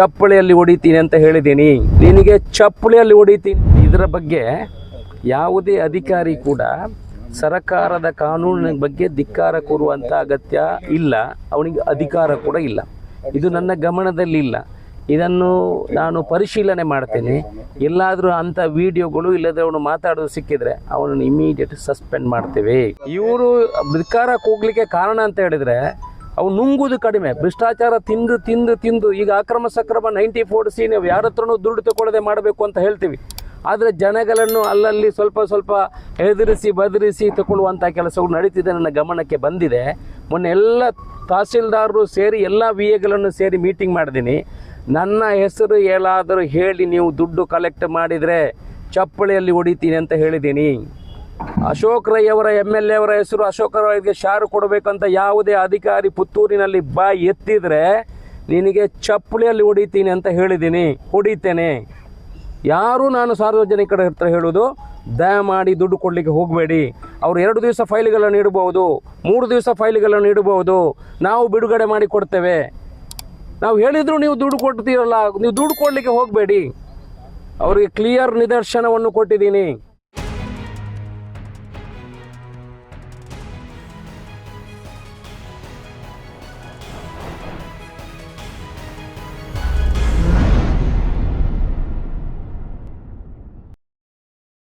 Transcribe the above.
ಚಪ್ಪಳಿಯಲ್ಲಿ ಹೊಡಿತೀನಿ ಅಂತ ಹೇಳಿದ್ದೀನಿ. ನಿನಗೆ ಚಪ್ಪಳಿಯಲ್ಲಿ ಹೊಡಿತೀನಿ. ಇದರ ಬಗ್ಗೆ ಯಾವುದೇ ಅಧಿಕಾರಿ ಕೂಡ ಸರಕಾರದ ಕಾನೂನಿನ ಬಗ್ಗೆ ಧಿಕ್ಕಾರ ಕೂರುವಂಥ ಅಗತ್ಯ ಇಲ್ಲ. ಅವನಿಗೆ ಅಧಿಕಾರ ಕೂಡ ಇಲ್ಲ. ಇದು ನನ್ನ ಗಮನದಲ್ಲಿಲ್ಲ ಇದನ್ನು ನಾನು ಪರಿಶೀಲನೆ ಮಾಡ್ತೇನೆ. ಎಲ್ಲಾದರೂ ಅಂಥ ವಿಡಿಯೋಗಳು ಇಲ್ಲದ್ರೆ ಅವನು ಮಾತಾಡೋದು ಸಿಕ್ಕಿದ್ರೆ ಅವನನ್ನು ಇಮಿಡಿಯೇಟ್ ಸಸ್ಪೆಂಡ್ ಮಾಡ್ತೇವೆ. ಇವರು ಧಿಕ್ಕಾರಕ್ಕೆ ಹೋಗ್ಲಿಕ್ಕೆ ಕಾರಣ ಅಂತ ಹೇಳಿದ್ರೆ ಅವು ನುಂಗುದು ಕಡಿಮೆ. ಭ್ರಷ್ಟಾಚಾರ ತಿಂದು ತಿಂದು ತಿಂದು, ಈಗ ಅಕ್ರಮ ಸಕ್ರಮ ನೈಂಟಿ ಫೋರ್ ಸಿ ನೀವು ಯಾರ ಹತ್ರನೂ ದುಡ್ಡು ತಗೊಳ್ಳದೆ ಮಾಡಬೇಕು ಅಂತ ಹೇಳ್ತೀವಿ. ಆದರೆ ಜನಗಳನ್ನು ಅಲ್ಲಲ್ಲಿ ಸ್ವಲ್ಪ ಸ್ವಲ್ಪ ಹೆದರಿಸಿ, ಬದರಿಸಿ ತಗೊಳ್ಳುವಂಥ ಕೆಲಸಗಳು ನಡೀತಿದೆ, ನನ್ನ ಗಮನಕ್ಕೆ ಬಂದಿದೆ. ಮೊನ್ನೆ ಎಲ್ಲ ತಹಸೀಲ್ದಾರರು ಸೇರಿ ಎಲ್ಲ ವಿ ಎಗಳನ್ನು ಸೇರಿ ಮೀಟಿಂಗ್ ಮಾಡಿದ್ದೀನಿ ನನ್ನ ಹೆಸರು ಎಲ್ಲಾದರೂ ಹೇಳಿ ನೀವು ದುಡ್ಡು ಕಲೆಕ್ಟ್ ಮಾಡಿದರೆ ಚಪ್ಪಳಿಯಲ್ಲಿ ಹೊಡಿತೀನಿ ಅಂತ ಹೇಳಿದ್ದೀನಿ ಅಶೋಕ್ ರೈ ಅವರ ಎಂ ಎಲ್ ಎ ಅವರ ಹೆಸರು, ಅಶೋಕ್ ರೈಗೆ ಶಾರು ಕೊಡಬೇಕಂತ ಯಾವುದೇ ಅಧಿಕಾರಿ ಪುತ್ತೂರಿನಲ್ಲಿ ಬಾಯಿ ಎತ್ತಿದ್ರೆ ನಿನಗೆ ಚಪ್ಪಳಿಯಲ್ಲಿ ಹೊಡಿತೀನಿ ಅಂತ ಹೇಳಿದ್ದೀನಿ. ಹೊಡಿತೇನೆ. ಯಾರು ನಾನು ಸಾರ್ವಜನಿಕರ ಹತ್ರ ಹೇಳೋದು? ದಯಮಾಡಿ ದುಡ್ಡು ಕೊಡಲಿಕ್ಕೆ ಹೋಗಬೇಡಿ. ಅವರು ಎರಡು ದಿವಸ ಫೈಲ್ಗಳನ್ನು ಇಡಬಹುದು ಮೂರು ದಿವಸ ಫೈಲ್ಗಳನ್ನು ಇಡಬಹುದು ನಾವು ಬಿಡುಗಡೆ ಮಾಡಿ ಕೊಡ್ತೇವೆ. ನಾವು ಹೇಳಿದ್ರು ನೀವು ದುಡ್ಡು ಕೊಡ್ತೀರಲ್ಲ, ನೀವು ದುಡ್ಡು ಕೊಡಲಿಕ್ಕೆ ಹೋಗಬೇಡಿ. ಅವರಿಗೆ ಕ್ಲಿಯರ್ ನಿದರ್ಶನವನ್ನು ಕೊಟ್ಟಿದ್ದೀನಿ.